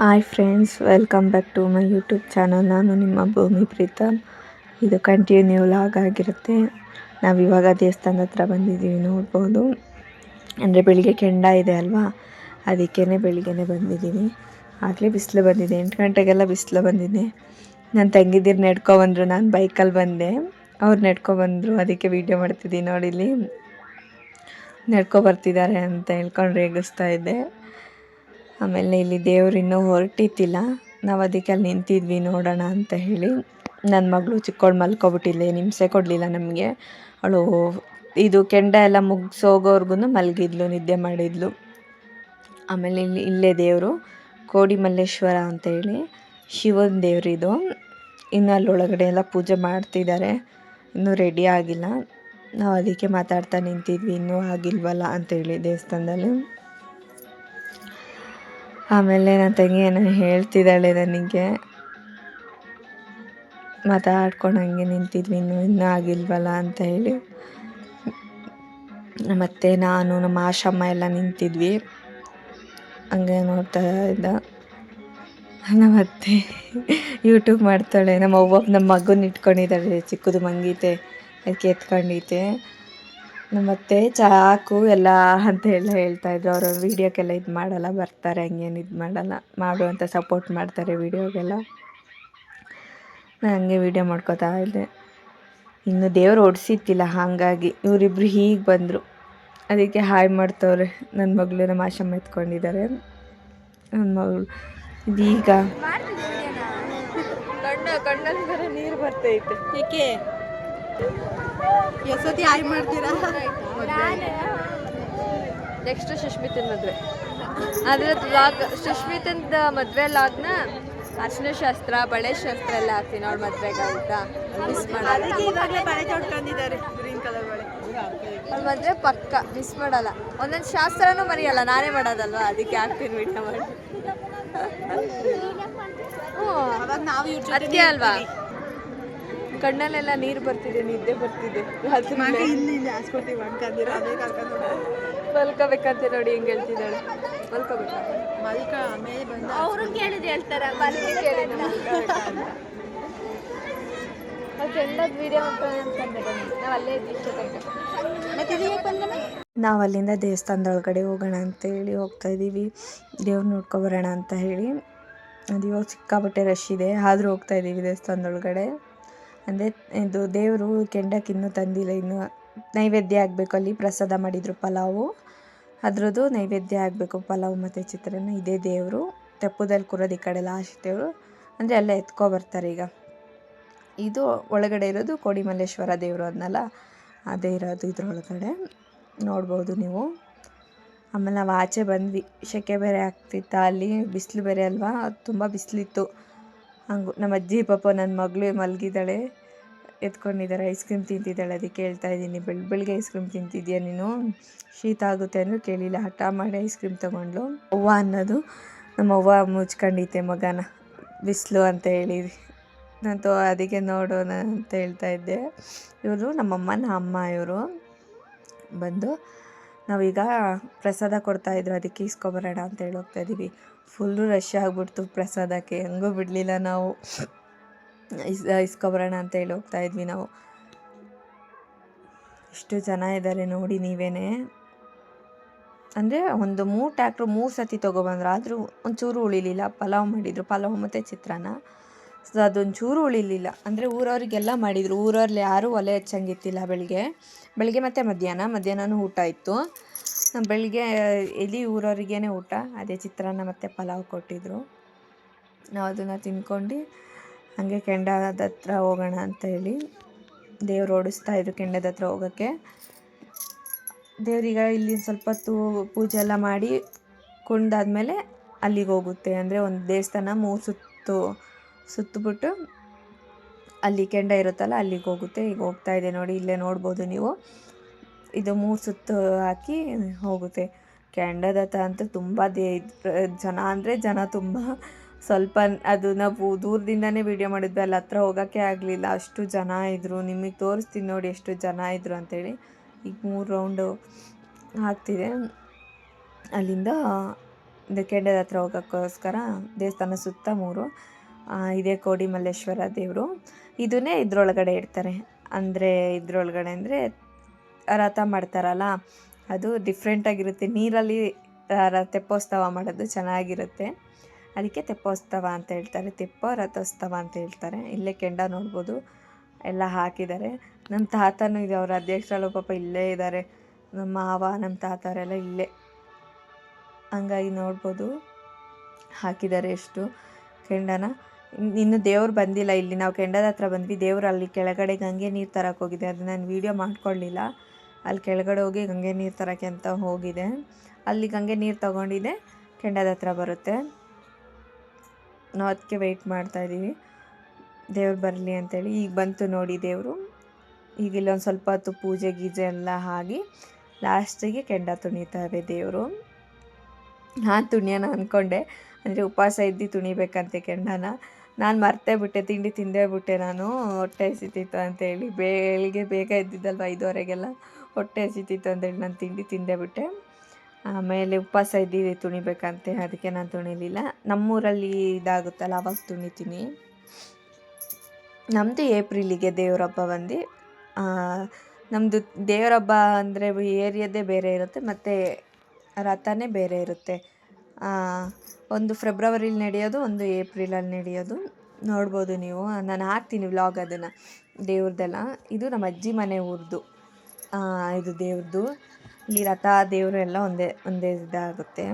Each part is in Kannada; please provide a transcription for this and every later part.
Hi friends welcome back to my YouTube channel ನಾನು ನಿಮ್ಮ ಭೂಮಿ ಪ್ರೀತಮ್. ಇದು ಕಂಟಿನ್ಯೂ ಲಾಗ್ ಆಗಿರುತ್ತೆ. ನಾವು ಇವಾಗ ದೇವಸ್ಥಾನದ ಹತ್ರ ಬಂದಿದ್ದೀವಿ, ನೋಡ್ಬೋದು. ಅಂದರೆ ಬೆಳಿಗ್ಗೆ ಕೆಂಡ ಇದೆ ಅಲ್ವಾ? ಅದಕ್ಕೇ ಬೆಳಿಗ್ಗೆ ಬಂದಿದ್ದೀನಿ ಆಗಲೇ ಬಿಸಿಲು ಬಂದಿದೆ, ಎಂಟು ಗಂಟೆಗೆಲ್ಲ ಬಿಸಿಲು ಬಂದಿದೆ. ನನ್ನ ತಂಗಿದ್ದೀರು ನೆಡ್ಕೊಬಂದರು ನಾನು ಬೈಕಲ್ಲಿ ಬಂದೆ. ಅವ್ರು ನೆಡ್ಕೊಬಂದರು ಅದಕ್ಕೆ ವೀಡಿಯೋ ಮಾಡ್ತಿದ್ದೀನಿ ನೋಡಿಲ್ಲಿ ನಡ್ಕೊ ಬರ್ತಿದ್ದಾರೆ ಅಂತ ಹೇಳ್ಕೊಂಡು ರೇಗಿಸ್ತಾ ಇದ್ದೆ. ಆಮೇಲೆ ಇಲ್ಲಿ ದೇವ್ರು ಇನ್ನೂ ಹೊರಟಿತ್ತಿಲ್ಲ ನಾವು ಅದಕ್ಕೆ ಅಲ್ಲಿ ನಿಂತಿದ್ವಿ ನೋಡೋಣ ಅಂತ ಹೇಳಿ. ನನ್ನ ಮಗಳು ಚಿಕ್ಕವಳು ಮಲ್ಕೊಬಿಟ್ಟಿಲ್ಲ ಹಿಂಸೆ ಕೊಡಲಿಲ್ಲ ನಮಗೆ. ಅವಳು ಇದು ಕೆಂಡ ಎಲ್ಲ ಮುಗಿಸೋಗೋರ್ಗು ಮಲಗಿದ್ಲು, ನಿದ್ದೆ ಮಾಡಿದ್ಲು. ಆಮೇಲೆ ಇಲ್ಲಿ ಇಲ್ಲೇ ದೇವರು ಕೋಡಿ ಮಲ್ಲೇಶ್ವರ ಅಂತ ಹೇಳಿ ಶಿವನ ದೇವರಿದು ಇನ್ನು ಅಲ್ಲೊಳಗಡೆ ಎಲ್ಲ ಪೂಜೆ ಮಾಡ್ತಿದ್ದಾರೆ. ಇನ್ನೂ ರೆಡಿ ಆಗಿಲ್ಲ. ನಾವು ಅದಕ್ಕೆ ಮಾತಾಡ್ತಾ ನಿಂತಿದ್ವಿ, ಇನ್ನೂ ಆಗಿಲ್ವಲ್ಲ ಅಂತೇಳಿ ದೇವಸ್ಥಾನದಲ್ಲಿ. ಆಮೇಲೆ ನನ್ನ ತಂಗಿ ಏನೋ ಹೇಳ್ತಿದ್ದಾಳೆ ನನಗೆ. ಮಾತಾಡ್ಕೊಂಡು ಹಂಗೆ ನಿಂತಿದ್ವಿ, ಇನ್ನೂ ಇನ್ನೂ ಆಗಿಲ್ವಲ್ಲ ಅಂತ ಹೇಳಿ. ಮತ್ತು ನಾನು, ನಮ್ಮ ಆಶಮ್ಮ ಎಲ್ಲ ನಿಂತಿದ್ವಿ. ಹಂಗೆ ನೋಡ್ತಾ ಇದ್ದ. ನಮ್ಮ ಅತ್ತೆ ಯೂಟ್ಯೂಬ್ ಮಾಡ್ತಾಳೆ. ನಮ್ಮ ಅವ್ವ, ನಮ್ಮ ಮಗನ ಇಟ್ಕೊಂಡಿದ್ದಾಳೆ, ಚಿಕ್ಕದು ಮಂಗೀತೆ. ಅದಕ್ಕೆ ಎತ್ಕೊಂಡೈತೆ ನಮ್ಮತ್ತೆ ಚಾಕು ಎಲ್ಲ ಅಂತ ಎಲ್ಲ ಹೇಳ್ತಾಯಿದ್ರು ಅವರು ವೀಡಿಯೋಕ್ಕೆಲ್ಲ ಇದು ಮಾಡಲ್ಲ ಬರ್ತಾರೆ ಹಂಗೇನು ಇದು ಮಾಡಲ್ಲ. ಮಾಡು ಅಂತ ಸಪೋರ್ಟ್ ಮಾಡ್ತಾರೆ ವಿಡಿಯೋಗೆಲ್ಲ ನಾನು ಹಂಗೆ ವಿಡಿಯೋ ಮಾಡ್ಕೋತಾ ಇದ್ದೆ. ಇನ್ನು ದೇವರು ಓಡಿಸಿತ್ತಿಲ್ಲ ಹಾಗಾಗಿ ಇವರಿಬ್ಬರು ಹೀಗೆ ಬಂದರು. ಅದಕ್ಕೆ ಹಾಯ್ ಮಾಡ್ತವ್ರೆ. ನನ್ನ ಮಗಳು ನಮ್ಮ ಆಶಮ್ಮ ಎತ್ಕೊಂಡಿದ್ದಾರೆ ನನ್ನ ಮಗಳು ಇದೀಗ ನೀರು ಬರ್ತೈತೆ. ಏಕೆ? ಎಷ್ಟೊತ್ತಿ ಆಯ್ ಮಾಡ್ತೀರಾ? ನೆಕ್ಸ್ಟ್ ಸುಷ್ಮಿತನ ಮದುವೆ. ಅದ್ರದ್ದು ಲಾಗ್ ಸುಷ್ಮಿತಂದ ಮದುವೆ ಲಾಗ್ನ ಅರ್ಶಿನ ಶಾಸ್ತ್ರ ಬಳೆ ಶಾಸ್ತ್ರ ಎಲ್ಲ ಹಾಕ್ತೀನಿ ಅವ್ಳ ಮದುವೆಗೆ ಅಂತ. ಮಿಸ್ ಮಾಡಲ್ಲ. ಅವಳ ಮದುವೆ ಪಕ್ಕ ಮಿಸ್ ಮಾಡಲ್ಲ. ಒಂದೊಂದು ಶಾಸ್ತ್ರನೂ ಮರಿಯಲ್ಲ ನಾನೇ ಮಾಡೋದಲ್ವಾ? ಅದಕ್ಕೆ ಹಾಕ್ತೀನಿ ವಿಡಿಯೋ ಮಾಡಿ. ಹ್ಞೂ ಅದಕ್ಕೆ ಅಲ್ವಾ? ಕಣ್ಣಲ್ಲೆಲ್ಲ ನೀರು ಬರ್ತಿದೆ ನಿದ್ದೆ ಬರ್ತಿದೆ. ಮಲ್ಕೋಬೇಕಂತ ನೋಡಿ ಹೆಂಗೆ ಹೇಳ್ತಿದ್ದಾಳೆ. ಮಲ್ಕೋಬೇಕಾ? ಮಲ್ಕ ಆಮೇಲೆ ಬಂದು ಅವರು ಕೇಳಿದ್ ಹೇಳ್ತಾರೆ? ಮನೆಗೆ ಕೇಳಿದ ಕೆಂಡದ ವಿಡಿಯೋ ಅನ್ಕೊಂಡೆ ನಾವು ಅಲ್ಲೇ ಇದ್ದೀವಿ ಮತ್ತೆ ಇದು ಯಾಕೆ ಬಂದ್ರೆ ನಾವು ಅಲ್ಲಿಂದ ದೇವಸ್ಥಾನದ ಒಳಗಡೆ ಹೋಗೋಣ ಅಂತೇಳಿ ಹೋಗ್ತಾ ಇದ್ದೀವಿ. ದೇವ್ರ ನೋಡ್ಕೊಬರೋಣ ಅಂತ ಹೇಳಿ. ಅದು ಇವಾಗ ಸಿಕ್ಕಾಪಟ್ಟೆ ರಶ್ ಇದೆ. ಆದರೂ ಹೋಗ್ತಾ ಇದ್ದೀವಿ ದೇವಸ್ಥಾನದೊಳಗಡೆ. ಅಂದರೆ ಇದು ದೇವರು ಕೆಂಡಕ್ಕೆ ಇನ್ನೂ ತಂದಿಲ್ಲ, ಇನ್ನು ನೈವೇದ್ಯ ಆಗಬೇಕು. ಅಲ್ಲಿ ಪ್ರಸಾದ ಮಾಡಿದರು ಪಲಾವು. ಅದರದ್ದು ನೈವೇದ್ಯ ಆಗಬೇಕು, ಪಲಾವು ಮತ್ತು ಚಿತ್ರಾನ್ನ. ಇದೇ ದೇವರು. ತೆಪ್ಪದಲ್ಲಿ ಕೂರೋದು ಈ ಕಡೆ ಲಾಸ್ಟ್ ದೇವರು. ಅಂದರೆ ಎಲ್ಲ ಎತ್ಕೊ ಬರ್ತಾರೆ ಈಗ. ಇದು ಒಳಗಡೆ ಇರೋದು ಕೋಡಿಮಲ್ಲೇಶ್ವರ ದೇವರು ಅದನ್ನಲ್ಲ ಅದೇ ಇರೋದು ಇದ್ರೊಳಗಡೆ. ನೋಡ್ಬೋದು ನೀವು. ಆಮೇಲೆ ನಾವು ಆಚೆ ಬಂದ್ವಿ. ಸೆಕೆ ಬೇರೆ ಆಗ್ತಿತ್ತ ಅಲ್ಲಿ? ಬಿಸಿಲು ಬೇರೆ ಅಲ್ವಾ? ತುಂಬ ಬಿಸಿಲಿತ್ತು. ಹಂಗು, ನಮ್ಮ ಅಜ್ಜಿ ಪಾಪ ನನ್ನ ಮಗಳು ಮಲಗಿದ್ದಾಳೆ, ಎತ್ಕೊಂಡಿದ್ದಾರೆ ಐಸ್ ಕ್ರೀಮ್ ತಿಂತಿದ್ದಾಳೆ ಅದಕ್ಕೆ ಹೇಳ್ತಾ ಇದ್ದೀನಿ. ಬೆಳ್ ಬೆಳಿಗ್ಗೆ ಐಸ್ ಕ್ರೀಮ್ ತಿಂತಿದ್ಯಾ ನೀನು? ಶೀತ ಆಗುತ್ತೆ ಅಂದರೂ ಕೇಳಿಲ್ಲ, ಹಠ ಮಾಡಿ ಐಸ್ ಕ್ರೀಮ್ ತೊಗೊಂಡ್ಲು ಅವ್ವ ಅನ್ನೋದು ನಮ್ಮ ಅವ್ವ ಮುಚ್ಕೊಂಡಿತ್ತೆ ಮಗನ, ಬಿಸಿಲು ಅಂತ ಹೇಳಿ. ನಾನು ಅದಕ್ಕೆ ನೋಡೋಣ ಅಂತ ಹೇಳ್ತಾ ಇದ್ದೆ. ಇವರು ನಮ್ಮಮ್ಮನ ಅಮ್ಮ ಇವರು ಬಂದು, ನಾವೀಗ ಪ್ರಸಾದ ಕೊಡ್ತಾಯಿದ್ರು ಅದಕ್ಕೆ ಇಸ್ಕೊಬರೋಣ ಅಂತ ಹೇಳಿ ಹೋಗ್ತಾ ಇದ್ದೀವಿ ಫುಲ್ಲು ರಶ್ ಆಗಿಬಿಡ್ತು ಪ್ರಸಾದಕ್ಕೆ. ಹೆಂಗೂ ಬಿಡಲಿಲ್ಲ ನಾವು. ಇಸ್, ಇಸ್ಕೊಬರೋಣ ಅಂತ ಹೇಳಿ ಹೋಗ್ತಾ ಇದ್ವಿ ನಾವು. ಇಷ್ಟು ಜನ ಇದ್ದಾರೆ ನೋಡಿ ನೀವೇನೆ. ಅಂದರೆ ಒಂದು ಮೂರು ಟ್ಯಾಕ್ಟ್ರು ಮೂರು ಸತಿ ತೊಗೊಬಂದ್ರು, ಆದರೂ ಒಂಚೂರು ಉಳಿಲಿಲ್ಲ. ಪಲಾವ್ ಮಾಡಿದರು. ಪಲಾವ್ ಮತ್ತು ಚಿತ್ರಾನ್ನ. ಸೊ ಅದೊಂಚೂರು ಉಳಿಲಿಲ್ಲ. ಅಂದರೆ ಊರವ್ರಿಗೆಲ್ಲ ಮಾಡಿದರು. ಊರವ್ರಲ್ಲಿ ಯಾರೂ ಒಲೆ ಹಚ್ಚಂಗಿತ್ತಿಲ್ಲ ಬೆಳಗ್ಗೆ. ಬೆಳಗ್ಗೆ ಮತ್ತು ಮಧ್ಯಾಹ್ನ. ಮಧ್ಯಾಹ್ನನೂ ಊಟ ಇತ್ತು. ಬೆಳಿಗ್ಗೆ ಎಲ್ಲಿ ಊರವ್ರಿಗೇ ಊಟ, ಅದೇ ಚಿತ್ರಾನ್ನ ಮತ್ತು ಪಲಾವ್ ಕೊಟ್ಟಿದ್ದರು ನಾವು ಅದನ್ನು ತಿನ್ಕೊಂಡು ಹಾಗೆ ಕೆಂಡದ ಹತ್ರ ಹೋಗೋಣ ಅಂತ ಹೇಳಿ ದೇವ್ರು ಓಡಿಸ್ತಾ ಇದ್ರು ಕೆಂಡದ ಹತ್ರ ಹೋಗೋಕ್ಕೆ. ದೇವ್ರಿಗೆ ಇಲ್ಲಿ ಸ್ವಲ್ಪ ಹೊತ್ತು ಪೂಜೆ ಎಲ್ಲ ಮಾಡಿ ಕುಣ್ದಾದ್ಮೇಲೆ ಅಲ್ಲಿಗೆ ಹೋಗುತ್ತೆ. ಅಂದರೆ ಒಂದು ದೇವಸ್ಥಾನ ಮೂರು ಸುತ್ತು, ಸುತ್ತಬಿಟ್ಟು ಅಲ್ಲಿ ಕೆಂಡ ಇರುತ್ತಲ್ಲ ಅಲ್ಲಿಗೆ ಹೋಗುತ್ತೆ. ಈಗ ಹೋಗ್ತಾ ಇದೆ ನೋಡಿ, ಇಲ್ಲೇ ನೋಡ್ಬೋದು ನೀವು. ಇದು ಮೂರು ಸುತ್ತು ಹಾಕಿ ಹೋಗುತ್ತೆ. ಕೆಂಡದ ಹತ್ರ ಅಂತೂ ತುಂಬ ದೇ, ಜನ ಅಂದರೆ ಜನ ತುಂಬ ಸ್ವಲ್ಪ ಅದು ನಾವು ದೂರದಿಂದನೇ ವೀಡಿಯೋ ಮಾಡಿದ್ವಿ, ಅಲ್ಲಿ ಹತ್ರ ಹೋಗೋಕ್ಕೆ ಆಗಲಿಲ್ಲ. ಅಷ್ಟು ಜನ ಇದ್ದರು ನಿಮಗೆ ತೋರಿಸ್ತೀನಿ ನೋಡಿ ಎಷ್ಟು ಜನ ಇದ್ದರು ಅಂತೇಳಿ. ಈಗ ಮೂರು ರೌಂಡು ಹಾಕ್ತಿದೆ ಅಲ್ಲಿಂದ ಕೆಂಡದ ಹತ್ರ ಹೋಗೋಕ್ಕೋಸ್ಕರ ದೇವಸ್ಥಾನ ಸುತ್ತ ಮೂರು ಇದೇ ಕೋಡಿ ಮಲ್ಲೇಶ್ವರ ದೇವರು. ಇದನ್ನೇ ಇದ್ರೊಳಗಡೆ ಇಡ್ತಾರೆ. ಅಂದರೆ ಇದ್ರೊಳಗಡೆ ಅಂದರೆ ರಥ ಮಾಡ್ತಾರಲ್ಲ, ಅದು ಡಿಫ್ರೆಂಟಾಗಿರುತ್ತೆ ನೀರಲ್ಲಿ ತೆಪ್ಪೋತ್ಸವ ಮಾಡೋದು ಚೆನ್ನಾಗಿರುತ್ತೆ. ಅದಕ್ಕೆ ತೆಪ್ಪೋತ್ಸವ ಅಂತ ಹೇಳ್ತಾರೆ. ತೆಪ್ಪ, ರಥೋತ್ಸವ ಅಂತ ಹೇಳ್ತಾರೆ. ಇಲ್ಲೇ ಕೆಂಡ ನೋಡ್ಬೋದು. ಎಲ್ಲ ಹಾಕಿದ್ದಾರೆ. ನಮ್ಮ ತಾತನೂ ಇದೆ. ಅವರ ಅಧ್ಯಕ್ಷರಲ್ಲೂ ಪಾಪ ಇಲ್ಲೇ ಇದ್ದಾರೆ. ನಮ್ಮ ಮಾವ ನಮ್ಮ ತಾತರೆಲ್ಲ ಇಲ್ಲೇ. ಹಂಗಾಗಿ ನೋಡ್ಬೋದು. ಹಾಕಿದ್ದಾರೆ ಎಷ್ಟು ಕೆಂಡನ. ಇನ್- ಇನ್ನು ದೇವ್ರು ಬಂದಿಲ್ಲ. ಇಲ್ಲಿ ನಾವು ಕೆಂಡದ ಹತ್ರ ಬಂದ್ವಿ. ದೇವ್ರು ಅಲ್ಲಿ ಕೆಳಗಡೆ ಗಂಗೆ ನೀರು ತರಕ್ಕೆ ಹೋಗಿದೆ. ಅದನ್ನ ನಾನು ವೀಡಿಯೋ ಮಾಡ್ಕೊಳ್ಳಿಲ್ಲ. ಅಲ್ಲಿ ಕೆಳಗಡೆ ಹೋಗಿ ಗಂಗೆ ನೀರು ತರೋಕ್ಕೆ ಅಂತ ಹೋಗಿದೆ. ಅಲ್ಲಿ ಗಂಗೆ ನೀರು ತಗೊಂಡಿದೆ. ಕೆಂಡದ ಹತ್ರ ಬರುತ್ತೆ. ನಾವು ಅದಕ್ಕೆ ವೆಯ್ಟ್ ಮಾಡ್ತಾಯಿದ್ದೀವಿ ದೇವ್ರು ಬರಲಿ ಅಂತೇಳಿ. ಈಗ ಬಂತು ನೋಡಿ ದೇವರು. ಈಗ ಇಲ್ಲೊಂದು ಸ್ವಲ್ಪ ಹೊತ್ತು ಪೂಜೆ ಗೀಜೆ ಎಲ್ಲ ಆಗಿ ಲಾಸ್ಟಿಗೆ ಕೆಂಡ ತುಣಿತಾವೆ ದೇವರು. ನಾನು ತುಣಿಯೋಣ ಅಂದ್ಕೊಂಡೆ ಅಂದರೆ ಉಪವಾಸ ಇದ್ದು ತುಣಿಬೇಕಂತೆ ಕೆಂಡನ. ನಾನು ಮರ್ತೇ ಬಿಟ್ಟೆ, ತಿಂಡಿ ತಿಂದೇ ಬಿಟ್ಟೆ ನಾನು. ಹೊಟ್ಟೆ ಹಸಿತಿತ್ತು ಅಂತೇಳಿ, ಬೆಳಿಗ್ಗೆ ಬೇಗ ಇದ್ದಿದ್ದಲ್ವ ಐದುವರೆಗೆಲ್ಲ? ಹೊಟ್ಟೆ ಹಸಿತಿತ್ತು ಅಂತೇಳಿ ನಾನು ತಿಂಡಿ ತಿಂದೇ ಬಿಟ್ಟೆ. ಆಮೇಲೆ ಉಪವಾಸ ಇದ್ದೀವಿ ತುಣಿಬೇಕಂತೆ, ಅದಕ್ಕೆ ನಾನು ತುಣಿಲಿಲ್ಲ. ನಮ್ಮೂರಲ್ಲಿ ಇದಾಗುತ್ತಲ್ಲ, ಅವಾಗ ತುಣಿತೀನಿ. ನಮ್ಮದು ಏಪ್ರಿಲಿಗೆ ದೇವ್ರ ಹಬ್ಬ ಬಂದು ನಮ್ಮದು ದೇವ್ರ ಹಬ್ಬ ಅಂದರೆ ಏರಿಯಾದೇ ಬೇರೆ ಇರುತ್ತೆ, ಮತ್ತು ರಥನೇ ಬೇರೆ ಇರುತ್ತೆ. ಒಂದು ಫೆಬ್ರವರಿಲಿ ನಡೆಯೋದು, ಒಂದು ಏಪ್ರಿಲಲ್ಲಿ ನಡೆಯೋದು. ನೋಡ್ಬೋದು ನೀವು. ನಾನು ಹಾಕ್ತೀನಿ ವ್ಲಾಗ್ ಅದನ್ನು. ದೇವ್ರದ್ದೆಲ್ಲ ಇದು ನಮ್ಮ ಅಜ್ಜಿ ಮನೆ ಊರ್ದು. ಇದು ದೇವ್ರದ್ದು ಇಲ್ಲಿ ರಥ ದೇವರು ಎಲ್ಲ ಒಂದೇ ಒಂದೇ ಇದಾಗುತ್ತೆ.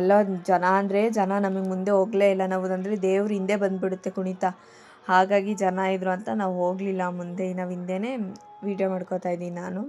ಎಲ್ಲ ಜನ, ಅಂದರೆ ಜನ ನಮಗೆ ಮುಂದೆ ಹೋಗಲೇ ಇಲ್ಲ. ನಾವು ಅಂದರೆ ದೇವ್ರು ಹಿಂದೆ ಬಂದುಬಿಡುತ್ತೆ ಕುಣಿತ. ಹಾಗಾಗಿ ಜನ ಇದ್ರು ಅಂತ ನಾವು ಹೋಗಲಿಲ್ಲ ಮುಂದೆ. ನಾವು ಹಿಂದೆನೇ ವೀಡಿಯೋ ಮಾಡ್ಕೋತಾ ಇದ್ದೀನಿ ನಾನು.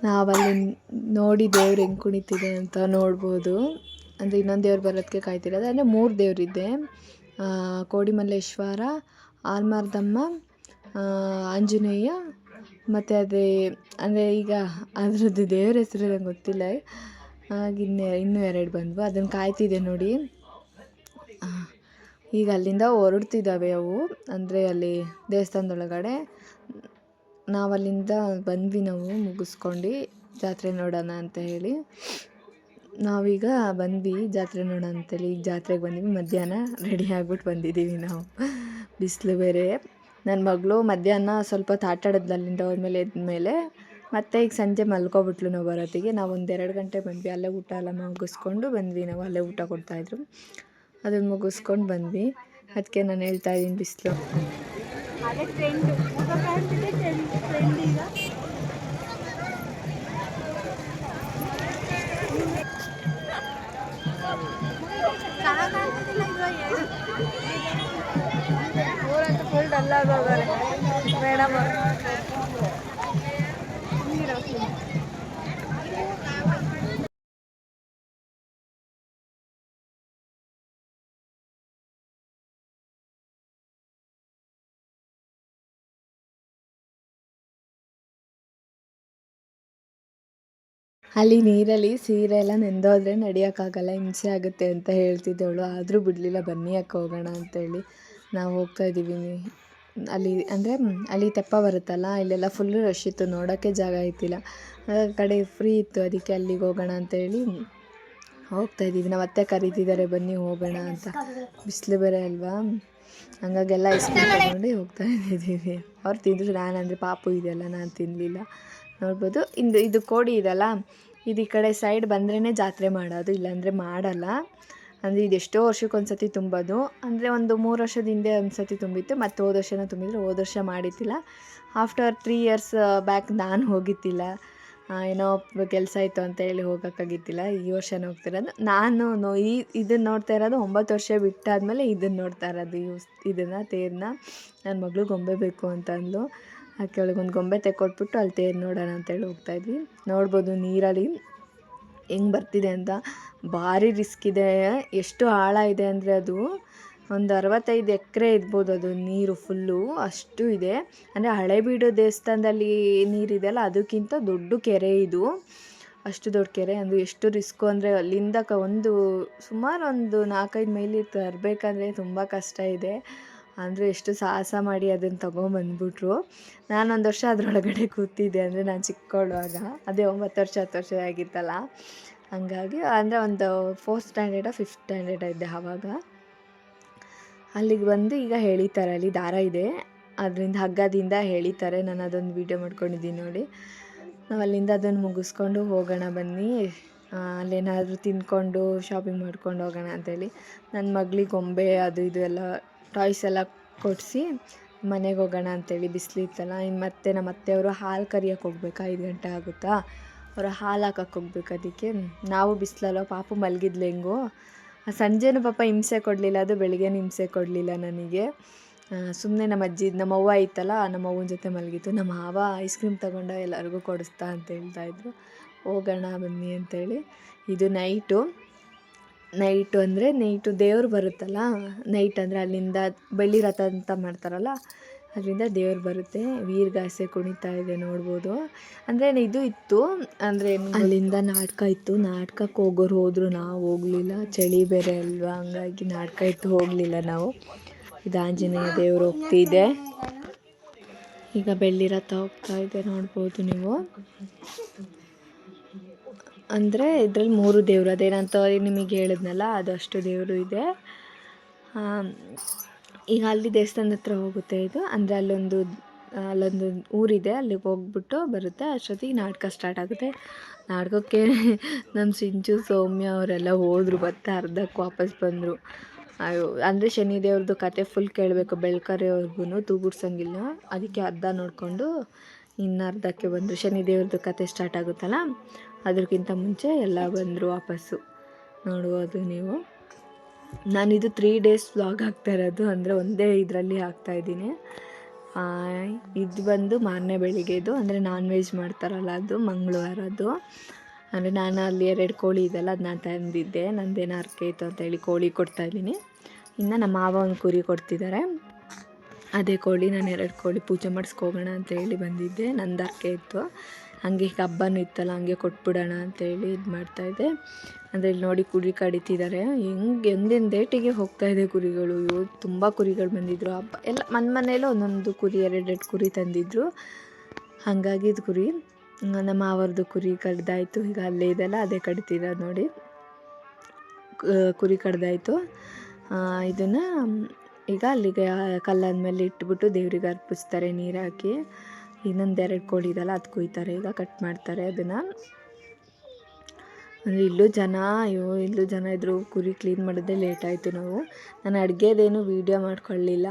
ನಾವಲ್ಲಿ ನೋಡಿ ದೇವ್ರು ಹೆಂಗೆ ಕುಣಿತಿದೆ ಅಂತ ನೋಡ್ಬೋದು. ಅಂದರೆ ಇನ್ನೊಂದು ದೇವ್ರು ಬರೋದಕ್ಕೆ ಕಾಯ್ತಿರೋದು ಅಂದರೆ ಮೂರು ದೇವರಿದೆ. ಕೋಡಿಮಲ್ಲೇಶ್ವರ, ಆಲ್ಮಾರ್ದಮ್ಮ ಆಂಜನೇಯ, ಮತ್ತು ಅದೇ ಅಂದರೆ ಈಗ ಅದ್ರದ್ದು ದೇವ್ರ ಹೆಸರು ನಂಗೆ ಗೊತ್ತಿಲ್ಲ. ಆಗಿನ್ನೆ ಇನ್ನೂ ಎರಡು ಬಂದವು. ಅದನ್ನು ಕಾಯ್ತಿದೆ ನೋಡಿ. ಈಗ ಅಲ್ಲಿಂದ ಹೊರಡ್ತಿದ್ದಾವೆ ಅವು. ಅಂದರೆ ಅಲ್ಲಿ ದೇವಸ್ಥಾನದೊಳಗಡೆ. ನಾವು ಅಲ್ಲಿಂದ ಬಂದ್ವಿ ನಾವು, ಮುಗಿಸ್ಕೊಂಡು ಜಾತ್ರೆ ನೋಡೋಣ ಅಂತ ಹೇಳಿ. ನಾವೀಗ ಬಂದ್ವಿ, ಜಾತ್ರೆ ನೋಡೋಣ ಅಂತೇಳಿ ಈಗ ಜಾತ್ರೆಗೆ ಬಂದ್ವಿ. ಮಧ್ಯಾಹ್ನ ರೆಡಿ ಆಗ್ಬಿಟ್ಟು ಬಂದಿದ್ದೀವಿ ನಾವು. ಬಿಸಿಲು ಬೇರೆ. ನನ್ನ ಮಗಳು ಮಧ್ಯಾಹ್ನ ಸ್ವಲ್ಪ ಹೊತ್ತು ಆಟ ಆಡೋದು ಅಲ್ಲಿಂದ ಹೋದ್ಮೇಲೆ ಎದ್ಮೇಲೆ ಮತ್ತೆ ಈಗ ಸಂಜೆ ಮಲ್ಕೊಬಿಟ್ಲು ನಾವು ಬರೋತ್ತಿಗೆ. ನಾವು ಎರಡು ಗಂಟೆ ಬಂದ್ವಿ. ಅಲ್ಲೇ ಊಟ ಎಲ್ಲ ಮುಗಿಸ್ಕೊಂಡು ಬಂದ್ವಿ ನಾವು. ಅಲ್ಲೇ ಊಟ ಕೊಡ್ತಾಯಿದ್ರು ಅದನ್ನು ಮುಗಿಸ್ಕೊಂಡು ಬಂದ್ವಿ. ಅದಕ್ಕೆ ನಾನು ಹೇಳ್ತಾ ಇದ್ದೀನಿ ಬಿಸಿಲು. ಅದೇ ಟ್ರೆಂಡ್ ಮುಖ ಕಾಣ್ತಿದೆ ಟ್ರೆಂಡ್ ಟ್ರೆಂಡ್ ಈಗ ಚೆನ್ನಾಗ್ ಕಾಣ್ತಿದ್ದಿಲ್ಲ ಇವಾಗ ಊರಂತೂ ಫುಲ್ ಡಲ್ ಆಗೋಗಾರೆ ಮೇಡಮ್ ಅಲ್ಲಿ ನೀರಲ್ಲಿ ಸೀರೆ ಎಲ್ಲ ನೆಂದೋದ್ರೆ ನಡೆಯೋಕ್ಕಾಗಲ್ಲ, ಹಿಂಸೆ ಆಗುತ್ತೆ ಅಂತ ಹೇಳ್ತಿದ್ದವಳು. ಆದರೂ ಬಿಡಲಿಲ್ಲ, ಬನ್ನಿ ಅಕ್ಕ ಹೋಗೋಣ ಅಂತೇಳಿ. ನಾವು ಹೋಗ್ತಾ ಇದ್ದೀವಿ. ಅಲ್ಲಿ ಅಂದರೆ ಅಲ್ಲಿ ತೆಪ್ಪ ಬರುತ್ತಲ್ಲ, ಇಲ್ಲೆಲ್ಲ ಫುಲ್ಲು ರಶ್ ಇತ್ತು ನೋಡೋಕ್ಕೆ ಜಾಗ ಇತ್ತಿಲ್ಲ ಆ ಕಡೆ ಫ್ರೀ ಇತ್ತು, ಅದಕ್ಕೆ ಅಲ್ಲಿಗೆ ಹೋಗೋಣ ಅಂತೇಳಿ. ಹೋಗ್ತಾ ಇದ್ದೀವಿ. ನಾವು ಅತ್ತೆ ಕರೀತಿದ್ದಾರೆ, ಬನ್ನಿ ಹೋಗೋಣ ಅಂತ. ಬಿಸಿಲು ಬೇರೆ ಅಲ್ವಾ? ಹಂಗಾಗೆಲ್ಲ ಇಸ್ಕೊಂಡು ಹೋಗ್ತಾ ಇದ್ದೀವಿ. ಅವ್ರು ತಿಂದರು, ನಾನು ಅಂದರೆ ಪಾಪು ಇದೆಯಲ್ಲ, ನಾನು ತಿನ್ನಲಿಲ್ಲ ನೋಡ್ಬೋದು. ಇಂದು ಇದು ಕೋಡಿ ಇದಲ್ಲ. ಇದು ಈ ಕಡೆ ಸೈಡ್ ಬಂದ್ರೇ ಜಾತ್ರೆ ಮಾಡೋದು, ಇಲ್ಲಾಂದರೆ ಮಾಡಲ್ಲ. ಅಂದರೆ ಇದು ಎಷ್ಟೋ ವರ್ಷಕ್ಕೊಂದ್ಸತಿ ತುಂಬೋದು. ಅಂದರೆ ಒಂದು ಮೂರು ವರ್ಷದ ಹಿಂದೆ ಒಂದು ಸತಿ ತುಂಬಿತ್ತು. ಮತ್ತು ಹೋದ ವರ್ಷನೂ ತುಂಬಿದ್ರು. ಹೋದ ವರ್ಷ ಮಾಡಿದ್ದಿಲ್ಲ. ಆಫ್ಟರ್ ತ್ರೀ ಇಯರ್ಸ್ ಬ್ಯಾಕ್ ನಾನು ಹೋಗಿದ್ದಿಲ್ಲ. ಏನೋ ಕೆಲಸ ಇತ್ತು ಅಂತ ಹೇಳಿ ಹೋಗೋಕ್ಕಾಗಿದ್ದಿಲ್ಲ. ಈ ವರ್ಷನೇ ಹೋಗ್ತಿರೋದು ನಾನು ನೋ ಈ ಇದನ್ನು ನೋಡ್ತಾ ಇರೋದು ಒಂಬತ್ತು ವರ್ಷ ಬಿಟ್ಟಾದಮೇಲೆ ಇದನ್ನು ನೋಡ್ತಾ ಇರೋದು. ಇದನ್ನು ತೇರನ್ನ ನನ್ನ ಮಗಳು ಗೊಂಬೆ ಬೇಕು ಅಂತ ಕೆಳಗೆ ಒಂದು ಗೊಂಬೆ ತೆಕ್ಕೊಟ್ಬಿಟ್ಟು ಅಲ್ಲಿ ತೇರು ನೋಡೋಣ ಅಂತೇಳಿ ಹೋಗ್ತಾಯಿದ್ವಿ ನೋಡ್ಬೋದು ನೀರಲ್ಲಿ ಹೆಂಗೆ ಬರ್ತಿದೆ ಅಂತ. ಭಾರಿ ರಿಸ್ಕ್ ಇದೆ. ಎಷ್ಟು ಆಳ ಇದೆ ಅಂದರೆ ಅದು ಒಂದು ಅರವತ್ತೈದು ಎಕರೆ ಇರ್ಬೋದು ಅದು ನೀರು ಫುಲ್ಲು. ಅಷ್ಟು ಇದೆ. ಅಂದರೆ ಹಳೇಬೀಡು ದೇವಸ್ಥಾನದಲ್ಲಿ ನೀರಿದೆಯಲ್ಲ ಅದಕ್ಕಿಂತ ದೊಡ್ಡ ಕೆರೆ ಇದು. ಅಷ್ಟು ದೊಡ್ಡ ಕೆರೆ. ಅಂದರೆ ಎಷ್ಟು ರಿಸ್ಕು ಅಂದರೆ ಅಲ್ಲಿಂದ ಒಂದು ಸುಮಾರು ಒಂದು ನಾಲ್ಕೈದು ಮೈಲಿ ತರಬೇಕಂದ್ರೆ ತುಂಬ ಕಷ್ಟ ಇದೆ. ಅಂದರೆ ಎಷ್ಟು ಸಾಹಸ ಮಾಡಿ ಅದನ್ನು ತೊಗೊಂಬಂದ್ಬಿಟ್ರು. ನಾನೊಂದು ವರ್ಷ ಅದರೊಳಗಡೆ ಕೂತಿದ್ದೆ ಅಂದರೆ ನಾನು ಚಿಕ್ಕವಳುವಾಗ ಅದೇ ಒಂಬತ್ತು ವರ್ಷ, ಹತ್ತು ವರ್ಷ ಆಗಿತ್ತಲ್ಲ. ಹಂಗಾಗಿ ಅಂದರೆ ಒಂದು ಫೋರ್ತ್ ಸ್ಟ್ಯಾಂಡರ್ಡ ಫಿಫ್ತ್ ಸ್ಟ್ಯಾಂಡರ್ಡ್ ಇದ್ದೆ ಆವಾಗ ಅಲ್ಲಿಗೆ ಬಂದು ಈಗ ಹೇಳಿತಾರೆ, ಅಲ್ಲಿ ದಾರ ಇದೆ. ಅದರಿಂದ ಹಗ್ಗದಿಂದ ಹೇಳಿತಾರೆ, ನಾನು ಅದೊಂದು ವೀಡಿಯೋ ಮಾಡ್ಕೊಂಡಿದ್ದೀನಿ ನೋಡಿ. ನಾವು ಅಲ್ಲಿಂದ ಅದನ್ನು ಮುಗಿಸ್ಕೊಂಡು ಹೋಗೋಣ ಬನ್ನಿ. ಅಲ್ಲೇನಾದರೂ ತಿಂದ್ಕೊಂಡು ಶಾಪಿಂಗ್ ಮಾಡ್ಕೊಂಡು ಹೋಗೋಣ ಅಂತೇಳಿ. ನನ್ನ ಮಗಳಿಗೆ ಗೊಂಬೆ ಅದು ಇದು ಎಲ್ಲ ಟಾಯ್ಸ್ ಎಲ್ಲ ಕೊಡಿಸಿ ಮನೆಗೆ ಹೋಗೋಣ ಅಂತೇಳಿ ಬಿಸಿಲಿತ್ತಲ್ಲ ಇನ್ನು ಮತ್ತೆ ನಮ್ಮ ಅತ್ತೆಯವರು ಹಾಲು ಕರಿಯೋಕೆ ಹೋಗ್ಬೇಕಾ, ಐದು ಗಂಟೆ ಆಗುತ್ತಾ? ಅವರು ಹಾಲು ಹಾಕಕ್ಕೆ ಹೋಗ್ಬೇಕು ಅದಕ್ಕೆ. ನಾವು ಬಿಸಿಲಲ್ಲ, ಪಾಪು ಮಲಗಿದ್ಲು ಹೆಂಗೋ. ಸಂಜೆನೂ ಪಾಪ ಹಿಂಸೆ ಕೊಡಲಿಲ್ಲ, ಅದು ಬೆಳಿಗ್ಗೆನೂ ಹಿಂಸೆ ಕೊಡಲಿಲ್ಲ ನನಗೆ. ಸುಮ್ಮನೆ ನಮ್ಮ ಅಜ್ಜಿ, ನಮ್ಮ ಅವ್ವ ಇತ್ತಲ್ಲ, ನಮ್ಮ ಅವ್ವನ ಜೊತೆ ಮಲಗಿತ್ತು ನಮ್ಮ ಮಾವ ಐಸ್ ಕ್ರೀಮ್ ತಗೊಂಡ ಎಲ್ಲರಿಗೂ ಕೊಡಿಸ್ತಾ ಅಂತ ಹೇಳ್ತಾಯಿದ್ರು ಹೋಗೋಣ ಬನ್ನಿ ಅಂತೇಳಿ. ಇದು ನೈಟು ನೈಟು ಅಂದರೆ ನೈಟು ದೇವ್ರು ಬರುತ್ತಲ್ಲ, ನೈಟ್ ಅಂದರೆ ಅಲ್ಲಿಂದ ಬೆಳ್ಳಿ ರಥ ಅಂತ ಮಾಡ್ತಾರಲ್ಲ ಅದರಿಂದ ದೇವ್ರು ಬರುತ್ತೆ. ವೀರಗಾಸೆ ಕುಣಿತಾ ಇದೆ ನೋಡ್ಬೋದು. ಅಂದರೆ ಇದು ಇತ್ತು. ಅಂದರೆ ಅಲ್ಲಿಂದ ನಾಟಕ ಇತ್ತು. ನಾಟಕಕ್ಕೆ ಹೋಗೋರು ಹೋದ್ರು ನಾವು ಹೋಗಲಿಲ್ಲ. ಚಳಿ ಬೇರೆ ಅಲ್ವಾ? ಹಂಗಾಗಿ ನಾಟಕ ಇತ್ತು ಹೋಗಲಿಲ್ಲ ನಾವು. ಇದು ಆಂಜನೇಯ ದೇವರು ಹೋಗ್ತಿದೆ. ಈಗ ಬೆಳ್ಳಿ ರಥ ಹೋಗ್ತಾ ಇದೆ ನೋಡ್ಬೋದು ನೀವು. ಅಂದರೆ ಇದ್ರಲ್ಲಿ ಮೂರು ದೇವರು. ಅದೇನಂತ ನಿಮಗೆ ಹೇಳಿದ್ನಲ್ಲ, ಅದು ಅಷ್ಟು ದೇವರು ಇದೆ. ಈಗ ಅಲ್ಲಿ ದೇವಸ್ಥಾನದ ಹತ್ರ ಹೋಗುತ್ತೆ ಇದು. ಅಂದರೆ ಅಲ್ಲೊಂದು ಅಲ್ಲೊಂದು ಊರಿದೆ ಅಲ್ಲಿಗೆ ಹೋಗ್ಬಿಟ್ಟು ಬರುತ್ತೆ. ಅಷ್ಟೊತ್ತಿಗೆ ನಾಟಕ ಸ್ಟಾರ್ಟ್ ಆಗುತ್ತೆ. ನಾಟಕಕ್ಕೆ ನಮ್ಮ ಸಿಂಚು, ಸೌಮ್ಯ ಅವರೆಲ್ಲ ಹೋದರು, ಮತ್ತೆ ಅರ್ಧಕ್ಕೆ ವಾಪಸ್ ಬಂದರು. ಅಯ್ಯೋ, ಅಂದರೆ ಶನಿದೇವ್ರದ್ದು ಕತೆ ಫುಲ್ ಕೇಳಬೇಕು. ಬೆಳ್ಕರೆಯವ್ರಿಗೂ ತೂಗುಡ್ಸಂಗಿಲ್ಲ. ಅದಕ್ಕೆ ಅರ್ಧ ನೋಡಿಕೊಂಡು ಇನ್ನು ಅರ್ಧಕ್ಕೆ ಬಂದರು. ಶನಿದೇವ್ರದ್ದು ಕತೆ ಸ್ಟಾರ್ಟ್ ಆಗುತ್ತಲ್ಲ? ಅದಕ್ಕಿಂತ ಮುಂಚೆ ಎಲ್ಲ ಬಂದರು ವಾಪಸ್ಸು. ನೋಡ್ಬೋದು ನೀವು. ನಾನಿದು ತ್ರೀ ಡೇಸ್ ವ್ಲಾಗ್ ಆಗ್ತಾ ಇರೋದು, ಅಂದರೆ ಒಂದೇ ಇದರಲ್ಲಿ ಹಾಕ್ತಾಯಿದ್ದೀನಿ ಇದು ಬಂದು ಮಾರನೇ ಬೆಳಿಗ್ಗೆದು ಅಂದರೆ ನಾನ್ ವೆಜ್ ಮಾಡ್ತಾರಲ್ಲ ಅದು ಮಂಗಳವಾರದ್ದು ಅಂದರೆ ನಾನು ಅಲ್ಲಿ ಎರಡು ಕೋಳಿ ಇದೆಲ್ಲ ಅದು ನಾನು ತಂದಿದ್ದೆ, ನಂದೇನು ಅರ್ಕೆ ಇತ್ತು ಅಂತೇಳಿ ಕೋಳಿ ಕೊಡ್ತಾಯಿದ್ದೀನಿ ಇನ್ನು ನಮ್ಮ ಮಾವ ಒಂದು ಕುರಿ ಕೊಡ್ತಿದ್ದಾರೆ ಅದೇ ಕೋಳಿ, ನಾನು ಎರಡು ಕೋಳಿ ಪೂಜೆ ಮಾಡಿಸ್ಕೋಗೋಣ ಅಂತ ಹೇಳಿ ಬಂದಿದ್ದೆ, ನಂದು ಅರ್ಕೆ ಇತ್ತು. ಹಂಗೆ ಈಗ ಹಬ್ಬನೂ ಇತ್ತಲ್ಲ, ಹಂಗೆ ಕೊಟ್ಬಿಡೋಣ ಅಂತೇಳಿ ಇದು ಮಾಡ್ತಾಯಿದ್ದೆ ಅಂದರೆ ಇಲ್ಲಿ ನೋಡಿ ಕುರಿ ಕಡಿತಿದ್ದಾರೆ ಹೆಂಗೆ ಎಂದಿನ ಡೇಟಿಗೆ ಹೋಗ್ತಾ ಇದೆ ಕುರಿಗಳು. ಇವು ತುಂಬ ಕುರಿಗಳು ಬಂದಿದ್ರು. ಹಬ್ಬ, ಎಲ್ಲ ಮನೆ ಮನೇಲೂ ಒಂದೊಂದು ಕುರಿ, ಎರಡೆರಡು ಕುರಿ ತಂದಿದ್ದರು ಹಾಗಾಗಿ ಇದು ಕುರಿ, ನಮ್ಮ ಮಾವರದು ಕುರಿ ಕಡ್ದಾಯಿತು. ಈಗ ಅಲ್ಲೇ ಇದೆಲ್ಲ, ಅದೇ ಕಡಿತಿರೋದು ನೋಡಿ. ಕುರಿ ಕಡ್ದಾಯಿತು. ಇದನ್ನು ಈಗ ಅಲ್ಲಿಗೆ ಕಲ್ಲದ ಮೇಲೆ ಇಟ್ಬಿಟ್ಟು ದೇವ್ರಿಗೆ ಅರ್ಪಿಸ್ತಾರೆ ನೀರು ಹಾಕಿ ಇನ್ನೊಂದು ಎರಡು ಕೋಳಿ ಇದೆಲ್ಲ ಅದು ಕೊಯ್ತಾರೆ. ಈಗ ಕಟ್ ಮಾಡ್ತಾರೆ ಅದನ್ನು. ಅಂದರೆ ಇಲ್ಲೂ ಜನ, ಅಯ್ಯೋ, ಇಲ್ಲೂ ಜನ ಇದ್ದರು ಕುರಿ ಕ್ಲೀನ್ ಮಾಡೋದೇ ಲೇಟ್ ಆಯಿತು ನಾವು. ನಾನು ಅಡುಗೆದೇನು ವೀಡಿಯೋ ಮಾಡ್ಕೊಳ್ಳಿಲ್ಲ.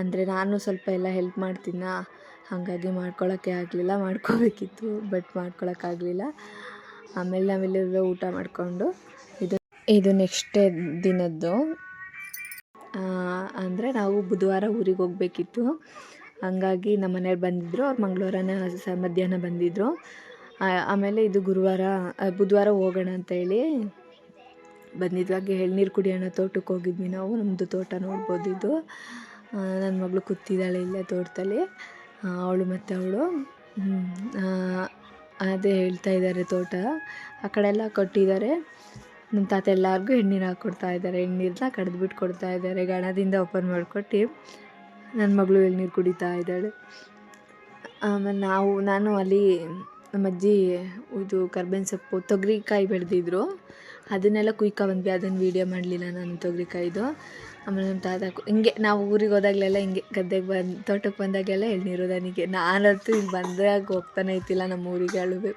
ಅಂದರೆ ನಾನು ಸ್ವಲ್ಪ ಎಲ್ಲ ಹೆಲ್ಪ್ ಮಾಡ್ತೀನ? ಹಾಗಾಗಿ ಮಾಡ್ಕೊಳ್ಳೋಕ್ಕೆ ಆಗಲಿಲ್ಲ, ಮಾಡ್ಕೋಬೇಕಿತ್ತು ಬಟ್ ಮಾಡ್ಕೊಳಕ್ಕಾಗಲಿಲ್ಲ ಆಮೇಲೆ ನಾವೆಲ್ಲ ಊಟ ಮಾಡಿಕೊಂಡು ಇದು ಇದು ನೆಕ್ಸ್ಟ್ ದಿನದ್ದು. ಅಂದರೆ ನಾವು ಬುಧವಾರ ಊರಿಗೆ ಹೋಗಬೇಕಿತ್ತು. ಹಂಗಾಗಿ ನಮ್ಮ ಮನೆಯವ್ರು ಬಂದಿದ್ದರು ಅವ್ರು ಮಂಗಳವಾರನೇ ಸ, ಮಧ್ಯಾಹ್ನ ಬಂದಿದ್ದರು ಆಮೇಲೆ ಇದು ಗುರುವಾರ ಬುಧವಾರ ಹೋಗೋಣ ಅಂತೇಳಿ ಹೇಳಿ ಬಂದಿದ್ವಿ. ಹಾಗೆ ಎಳ್ನೀರು ಕುಡಿಯೋಣ ತೋಟಕ್ಕೆ ಹೋಗಿದ್ವಿ ನಾವು, ನಮ್ಮದು ತೋಟ ನೋಡ್ಬೋದು ಇದು. ನನ್ನ ಮಗಳು ಕೂತಿದ್ದಾಳೆ ಇಲ್ಲೇ ತೋಟದಲ್ಲಿ ಅವಳು ಮತ್ತು ಅವಳು. ಅದೇ ಹೇಳ್ತಾ ಇದ್ದಾರೆ ತೋಟ. ಆ ಕಡೆ ಎಲ್ಲ ಕೊಟ್ಟಿದ್ದಾರೆ. ನಮ್ಮ ತಾತ ಎಲ್ಲರಿಗೂ ಹೆಣ್ಣೀರು ಹಾಕ್ಕೊಡ್ತಾ ಇದ್ದಾರೆ. ಎಣ್ಣೀರನ್ನ ಕಡ್ದು ಬಿಟ್ಟು ಕೊಡ್ತಾ ಇದ್ದಾರೆ. ಗಣದಿಂದ ಓಪನ್ ಮಾಡಿಕೊಟ್ಟು. ನನ್ನ ಮಗಳು ಎಳ್ನೀರು ಕುಡಿತಾ ಇದ್ದಾಳೆ. ಆಮೇಲೆ ನಾವು, ನಾನು ಅಲ್ಲಿ ನಮ್ಮ ಅಜ್ಜಿ ಇದು ಕರ್ಬೇವಿನ ಸೊಪ್ಪು, ತೊಗರಿಕಾಯಿ ಬೆಳೆದಿದ್ರು. ಅದನ್ನೆಲ್ಲ ಕುಯ್ಕೊ ಬಂದ್ವಿ ಅದನ್ನು ವೀಡಿಯೋ ಮಾಡಲಿಲ್ಲ ನಾನು ತೊಗರಿಕಾಯಿದು. ಆಮೇಲೆ ನಮ್ಮ ತಾತ ಹಿಂಗೆ ನಾವು ಊರಿಗೆ ಹೋದಾಗಲೆಲ್ಲ ಹಿಂಗೆ ಗದ್ದೆಗೆ ಬಂದು ತೋಟಕ್ಕೆ ಬಂದಾಗೆಲ್ಲ ಎಳ್ನೀರು ನನಗೆ ನಾನಂತೂ ಇಲ್ಲಿ ಬಂದಾಗ ಹೋಗ್ತಾನೆ ಇತ್ತಿಲ್ಲ ನಮ್ಮ ಊರಿಗೆ ಅಳುವೆ.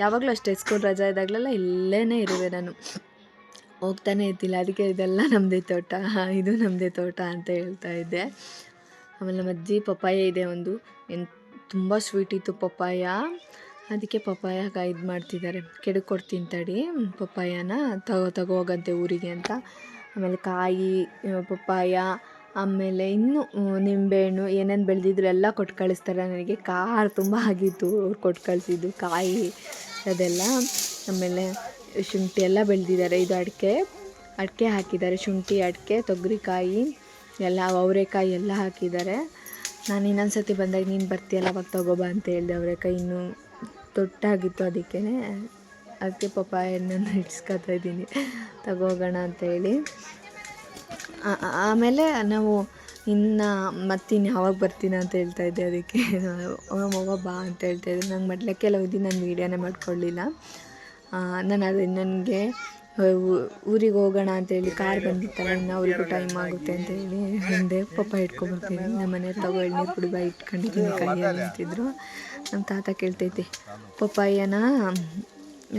ಯಾವಾಗಲೂ ಅಷ್ಟೇ ಸ್ಕೂಲ್ ರಜಾ ಇದ್ದಾಗಲೆಲ್ಲ ಇಲ್ಲೇ ಇರುವೆ ನಾನು. ಹೋಗ್ತಾನೆ ಇರ್ತಿಲ್ಲ ಅದಕ್ಕೆ ಇದೆಲ್ಲ ನಮ್ಮದೇ ತೋಟ, ಇದು ನಮ್ಮದೇ ತೋಟ ಅಂತ ಹೇಳ್ತಾ ಇದ್ದೆ. ಆಮೇಲೆ ನಮ್ಮ ಅಜ್ಜಿ ಪಪ್ಪಾಯ ಇದೆ ಒಂದು. ಏನು ತುಂಬ ಸ್ವೀಟ್ ಇತ್ತು ಪಪ್ಪಾಯ. ಅದಕ್ಕೆ ಪಪ್ಪಾಯ ಇದು ಮಾಡ್ತಿದ್ದಾರೆ. ಕೆಡಕ್ ಕೊಡ್ತೀನಿ ತಡಿ ಪಪ್ಪಾಯನ. ತಗೋ ತಗೋ ಹೋಗಂತೆ ಊರಿಗೆ ಅಂತ. ಆಮೇಲೆ ಕಾಯಿ ಪಪ್ಪಾಯ, ಆಮೇಲೆ ಇನ್ನೂ ನಿಂಬೆಹಣ್ಣು, ಏನೇನು ಬೆಳೆದಿದ್ರು ಎಲ್ಲ ಕೊಟ್ಟು ಕಳಿಸ್ತಾರೆ ನನಗೆ. ಕಾರ್ ತುಂಬ ಆಗಿತ್ತು ಅವ್ರು ಕೊಟ್ಟು ಕಳಿಸಿದ್ದು, ಕಾಯಿ ಅದೆಲ್ಲ. ಆಮೇಲೆ ಶುಂಠಿ ಎಲ್ಲ ಬೆಳೆದಿದ್ದಾರೆ. ಇದು ಅಡಿಕೆ ಅಡಿಕೆ ಹಾಕಿದ್ದಾರೆ. ಶುಂಠಿ, ಅಡಿಕೆ, ತೊಗರಿಕಾಯಿ. ಎಲ್ಲ ಅವರೆಕಾಯಿ ಎಲ್ಲ ಹಾಕಿದ್ದಾರೆ. ನಾನು ಇನ್ನೊಂದು ಸತಿ ಬಂದಾಗ ನೀನು ಬರ್ತೀಯಲ್ಲ, ಅವಾಗ ತಗೋಬಾ ಅಂತ ಹೇಳಿದೆ ಅವರೆಕಾಯಿ. ಇನ್ನೂ ತೊಟ್ಟಾಗಿತ್ತು ಅದಕ್ಕೇ ಅದಕ್ಕೆ ಪಪ್ಪಾಯನ್ನು ಇಡ್ಸ್ಕೊತಾ ಇದ್ದೀನಿ. ತಗೋಗೋಣ ಅಂತ ಹೇಳಿ. ಆ- ಆ- ಆಮೇಲೆ ನಾವು ಇನ್ನು ಮತ್ತಿನ್ನು ಯಾವಾಗ ಬರ್ತೀನಿ ಅಂತ ಹೇಳ್ತಾ ಇದ್ದೆ ಅದಕ್ಕೆ. ಹೋಗೋ ಬಾ ಅಂತ ಹೇಳ್ತಾ ಇದ್ದೆ. ನಂಗೆ ಕೆಲವು ಹೋಗಿ ನಾನು ವೀಡಿಯೋನೇ ಮಾಡ್ಕೊಳ್ಳಿಲ್ಲ ನಾನು ಅದು ನನಗೆ ಊರಿಗೆ ಹೋಗೋಣ ಅಂತೇಳಿ ಕಾರ್ ಬಂದಿತ್ತಲ್ಲ, ಇನ್ನು ಅವ್ರಿಗೂ ಟೈಮ್ ಆಗುತ್ತೆ ಅಂತ ಹೇಳಿ ಹಿಂದೆ ಪಪ್ಪ ಇಟ್ಕೊಬರ್ತೀನಿ ನಮ್ಮ ಮನೆ ತಗೋ ಎಣ್ಣೆ ಕುಡಿ ಬಾ ಇಟ್ಕೊಂಡಿದ್ದೀನಿ ಕೈಯಲ್ಲಿ ಅಂತಿದ್ರು. ನಮ್ಮ ತಾತ ಕೇಳ್ತೈತೆ ಪಪ್ಪಾಯನ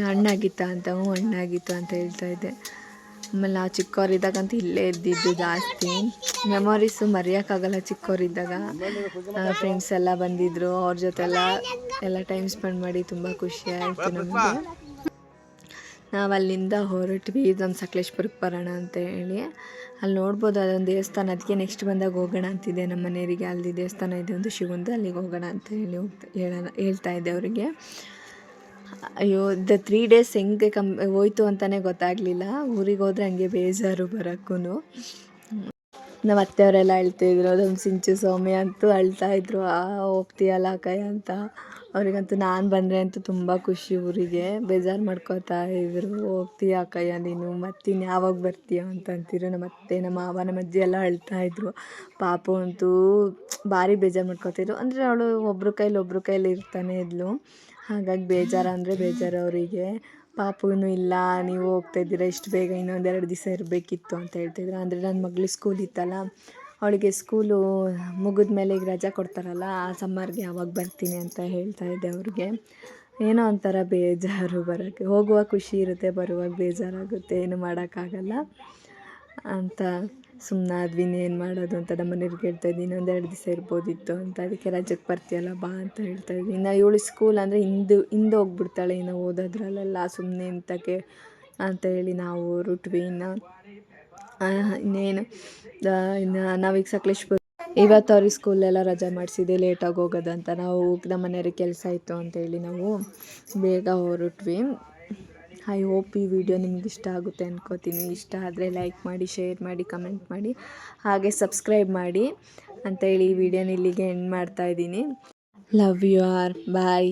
ಹಣ್ಣಾಗಿತ್ತ ಅಂತ, ಹ್ಞೂ ಹಣ್ಣಾಗಿತ್ತು ಅಂತ ಹೇಳ್ತಾ ಇದ್ದೆ. ಆಮೇಲೆ ನಾವು ಚಿಕ್ಕವರಿದ್ದಾಗಂತೂ ಇಲ್ಲೇ ಇದ್ದಿದ್ದು ಜಾಸ್ತಿ. ಮೆಮೊರೀಸು ಮರೆಯೋಕ್ಕಾಗಲ್ಲ ಚಿಕ್ಕವರಿದ್ದಾಗ. ಫ್ರೆಂಡ್ಸ್ ಎಲ್ಲ ಬಂದಿದ್ದರು ಅವ್ರ ಜೊತೆ ಎಲ್ಲ ಟೈಮ್ ಸ್ಪೆಂಡ್ ಮಾಡಿ ತುಂಬ ಖುಷಿ ಆಯಿತು ನಮಗೆ. ನಾವು ಅಲ್ಲಿಂದ ಹೊರಟ್ವಿ ಇದೊಂದು ಸಕಲೇಶ್ಪುರಕ್ಕೆ ಬರೋಣ ಅಂತ ಹೇಳಿ. ಅಲ್ಲಿ ನೋಡ್ಬೋದು ಅದೊಂದು ದೇವಸ್ಥಾನ, ಅದಕ್ಕೆ ನೆಕ್ಸ್ಟ್ ಬಂದಾಗ ಹೋಗೋಣ ಅಂತಿದೆ ನಮ್ಮ ಮನೆಯವರಿಗೆ. ಅಲ್ಲಿ ದೇವಸ್ಥಾನ ಇದೆ ಒಂದು ಶಿವಂದು, ಅಲ್ಲಿಗೆ ಹೋಗೋಣ ಅಂತ ಹೇಳಿ ಹೋಗ್ತಾ ಹೇಳೋಣ ಹೇಳ್ತಾ ಇದ್ದೆ ಅವರಿಗೆ. ಅಯ್ಯೋ ದ ತ್ರೀ ಡೇಸ್ ಹೆಂಗೆ ಕಮ್, ಹೋಯ್ತು ಅಂತಲೇ ಗೊತ್ತಾಗಲಿಲ್ಲ. ಊರಿಗೆ ಹೋದರೆ ಹಂಗೆ ಬೇಜಾರು ಬರೋಕ್ಕೂ ನಮ್ಮ ಅತ್ತೆಯವರೆಲ್ಲ ಅಳ್ತಾಯಿದ್ರು ಅದೊಂದು ಸಿಂಚು ಸೌಮ್ಯ ಅಂತೂ ಅಳ್ತಾಯಿದ್ರು ಆ, ಹೋಗ್ತೀಯಲ್ಲ ಕೈ ಅಂತ. ಅವರಿಗಂತೂ ನಾನು ಬಂದರೆ ಅಂತೂ ತುಂಬ ಖುಷಿ ಊರಿಗೆ. ಬೇಜಾರು ಮಾಡ್ಕೋತಾ ಇದ್ರು, ಹೋಗ್ತೀಯ ಅಕ್ಕಯ್ಯ ನೀನು? ಮತ್ತಿನ್ನು ಯಾವಾಗ ಬರ್ತೀಯ ಅಂತ ನಮ್ಮ ಅತ್ತೆ, ನಮ್ಮ ಮಾವ, ನಮ್ಮ ಅಜ್ಜಿ ಎಲ್ಲ ಅಳ್ತಾ ಇದ್ರು. ಪಾಪು ಅಂತೂ ಭಾರಿ ಬೇಜಾರು ಮಾಡ್ಕೋತಿದ್ರು ಅಂದರೆ ಅವಳು ಒಬ್ರ ಕೈಲಿ ಒಬ್ರ ಕೈಲಿ ಇರ್ತಾನೆ ಇದ್ಲು. ಹಾಗಾಗಿ ಬೇಜಾರು ಅಂದರೆ ಬೇಜಾರು ಅವರಿಗೆ. ಪಾಪುನು ಇಲ್ಲ, ನೀವು ಹೋಗ್ತಾ ಇದ್ದೀರಾ, ಇಷ್ಟು ಬೇಗ ಇನ್ನೊಂದೆರಡು ದಿವಸ ಇರಬೇಕಿತ್ತು ಅಂತ ಹೇಳ್ತಿದ್ರು ಅಂದರೆ ನನ್ನ ಮಗಳು ಸ್ಕೂಲ್ ಇತ್ತಲ್ಲ ಅವಳಿಗೆ ಸ್ಕೂಲು ಮುಗಿದ ಮೇಲೆ ಈಗ ರಜಾ ಕೊಡ್ತಾರಲ್ಲ, ಆ ಸಮ್ಮರ್ಗೆ ಯಾವಾಗ ಬರ್ತೀನಿ ಅಂತ ಹೇಳ್ತಾ ಇದ್ದೆ ಅವ್ರಿಗೆ. ಏನೋ ಒಂಥರ ಬೇಜಾರು ಬರೋಕ್ಕೆ ಹೋಗುವಾಗ ಖುಷಿ ಇರುತ್ತೆ, ಬರುವಾಗ ಬೇಜಾರಾಗುತ್ತೆ, ಏನು ಮಾಡೋಕ್ಕಾಗಲ್ಲ. ಅಂತ ಸುಮ್ಮನಾದ್ವಿ ಏನು ಮಾಡೋದು ಅಂತ ನಮ್ಮ ಮನೆಯವ್ರಿಗೆ ಹೇಳ್ತಾ ಇದ್ದೀನಿ ಇನ್ನೊಂದೆರಡು ದಿವಸ ಇರ್ಬೋದಿತ್ತು ಅಂತ, ಅದಕ್ಕೆ ರಜಕ್ಕೆ ಬರ್ತೀಯಲ್ಲ ಬಾ ಅಂತ ಹೇಳ್ತಾ ಇದ್ದೀನಿ ಇನ್ನು ಇವಳು ಸ್ಕೂಲ್ ಅಂದರೆ ಹಿಂದೆ ಹಿಂದೆ ಹೋಗ್ಬಿಡ್ತಾಳೆ, ಇನ್ನು ಓದೋದ್ರಲ್ಲೆಲ್ಲ ಸುಮ್ಮನೆ ಇಂಥಕ್ಕೆ ಅಂತ ಹೇಳಿ ನಾವು ರುಟ್ವಿ ಇನ್ನು ಇನ್ನೇನು ಇನ್ನು ನಾವೀಗ ಸಕಲೇಶ್ಪುರ ಇವತ್ತು ಅವ್ರಿಗೆ ಸ್ಕೂಲೆಲ್ಲ ರಜೆ ಮಾಡಿಸಿದೆ ಲೇಟಾಗಿ ಹೋಗೋದಂತ ನಾವು ನಮ್ಮ ಮನೆಯವ್ರಿಗೆ ಕೆಲಸ ಇತ್ತು ಅಂತೇಳಿ ನಾವು ಬೇಗ ಹೊರಟ್ವಿ. ಐ ಹೋಪ್ ಈ ವಿಡಿಯೋ ನಿಮ್ಗೆ ಇಷ್ಟ ಆಗುತ್ತೆ ಅನ್ಕೋತೀನಿ. ಇಷ್ಟ ಆದರೆ ಲೈಕ್ ಮಾಡಿ ಶೇರ್ ಮಾಡಿ ಕಮೆಂಟ್ ಮಾಡಿ, ಹಾಗೆ ಸಬ್ಸ್ಕ್ರೈಬ್ ಮಾಡಿ ಅಂತೇಳಿ ಈ ವಿಡಿಯೋನ ಇಲ್ಲಿಗೆ ಎಂಡ್ ಮಾಡ್ತಾ ಇದ್ದೀನಿ. Love you are bye